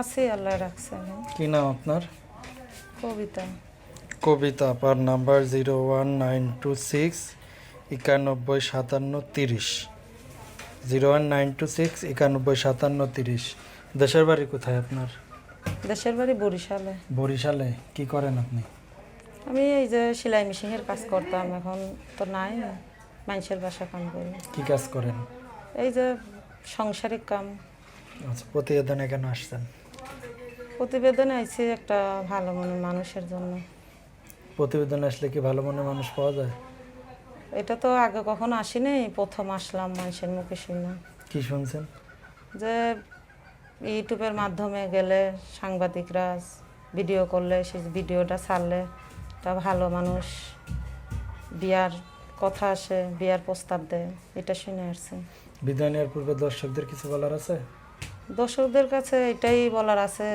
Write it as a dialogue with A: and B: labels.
A: আছি আল্লাহ রাখছে
B: কি নাম আপনার?
A: কবিতা।
B: কবিতা পার number zero one nine two six একানব্বই সাতান্ন তিরিশ। Zero one nine two six একানব্বই সাতান্ন তিরিশ। দেশের বাড়ি কোথায় আপনার?
A: দেশের বাড়ি বরিশালে।
B: বরিশালে কি করেন আপনি?
A: আমি এই যে সেলাই মেশিনের কাজ করতাম এখন তো নাই মানুষের বাসা কাম করি।
B: কি কাজ করেন?
A: এই যে সাংসারিক কাম।
B: আচ্ছা প্রতিবেদনে কেন আসছেন?
A: প্রতিবেদনে আইছি একটা ভালো মনের মানুষের জন্য।
B: প্রতিবেদন আসলে কি ভালো মনের মানুষ পাওয়া যায়?
A: এটা তো আগে কখনো আসিনি প্রথম আসলাম মানুষের মুখে শুনে।
B: কি শুনছেন?
A: যে ইউটিউবের মাধ্যমে গেলে সাংবাদিকরা ভিডিও করলে সেই ভিডিওটা ছাড়লে একটা ভালো মানুষ বিয়ার কথা আসে বিয়ার প্রস্তাব দেয় এটা শুনে আসছে।
B: বিদায় নেওয়ার পূর্বে দর্শকদের কিছু বলার আছে?
A: দর্শকদের কাছে এটাই বলার আছে